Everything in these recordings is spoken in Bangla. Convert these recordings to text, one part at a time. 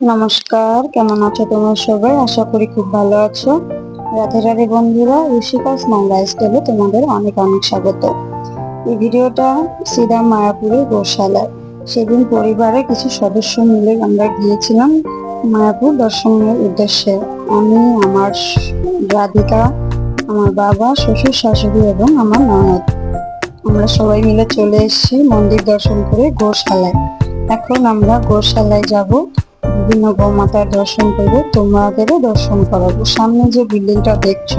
নমস্কার, কেমন আছো তোমরা সবাই? আশা করি খুব ভালো আছো। রাধে রাধে বন্ধুরা ঋষিকাস মঙ্গা স্টাইলে তোমাদের অনেক অনেক স্বাগত। এই ভিডিওটা শ্রীরাম মায়াপুরের গোশালায়। সেদিন পরিবারের কিছু সদস্য মিলে আমরা গিয়েছিলাম মায়াপুর দর্শনের উদ্দেশ্যে। আমি, আমার রাধিকা, আমার বাবা, শ্বশুর শাশুড়ি এবং আমার ননদ। আমরা সবাই মিলে চলে এসেছি মন্দির দর্শন করে গোশালায়। এখন আমরা গোশালায় যাব। বিভিন্ন গোমাতার দর্শন করব তোমাদেরও দর্শন করাবো। সামনে যে বিল্ডিংটা দেখছ,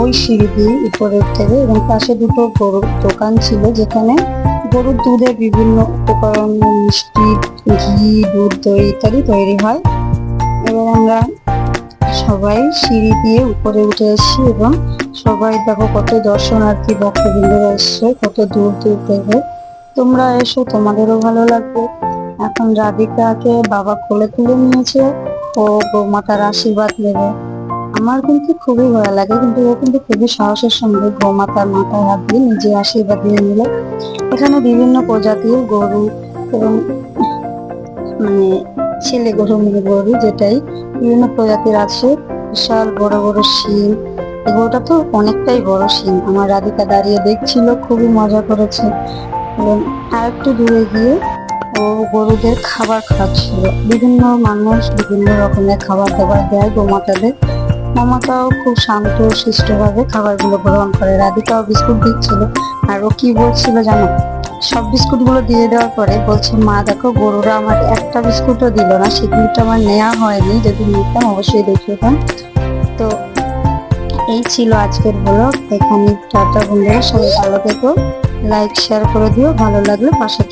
ওই সিঁড়ি দিয়ে উপরে হবে এবং পাশে দুটো গরুর দোকান ছিল যেখানে গরুর দুধের বিভিন্ন উপকরণ, মিষ্টি, ঘি, দুধ, দই ইত্যাদি তৈরি হয়। এবার আমরা সবাই সিঁড়ি দিয়ে উপরে উঠে এসেছি এবং সবাই দেখো কত দর্শনার্থী, ভক্তবৃন্দরা এসছে, কত দূর দূর থেকে। তোমরা এসো, তোমাদেরও ভালো লাগবে। এখন রাধিকাকে বাবা কোলে তুলে নিয়েছে, ও গোমাতার আশীর্বাদ নেবে। আমার কিন্তু খুবই ভয় লাগে, কিন্তু ও কিন্তু খুবই সাহসের সঙ্গে গোমাতার মাথায় হাত দিয়ে নিজে আশীর্বাদ নিয়ে নিল। এখানে বিভিন্ন প্রজাতির গরু এবং মানে ছেলে গরু, মেয়ে গরু যেটাই বিভিন্ন প্রজাতির আছে, বিশাল, বড় বড় শিং। এই গরুটা তো অনেকটাই বড় শিং। আমার রাধিকা দাঁড়িয়ে দেখছিল, খুবই মজা করেছে। এবং আর একটু দূরে গিয়ে গরুদের খাবার খাওয়াচ্ছিল বিভিন্ন মানুষ বিভিন্ন রকমের খাবার দাবার দেয় গোমাতাদের। মামাটাও খুব শান্ত শিষ্টভাবে খাবারগুলো গ্রহণ করে। রাধিকাও বিস্কুট দিচ্ছিল। আর ও কি বলছিল জানো? সব বিস্কুটগুলো দিয়ে দেওয়ার পরে বলছে, মা, দেখো, গরুরা আমার একটা বিস্কুটও দিল না। সেগুলোটা আমার নেওয়া হয়নি। যদি নিতাম অবশ্যই দেখিয়েতাম তো এই ছিল আজকের ব্লগ। এখানে টাটা বন্ধুরা। সবাই ভালো থেকো। লাইক, শেয়ার করে দিও। ভালো লাগলে পাশে।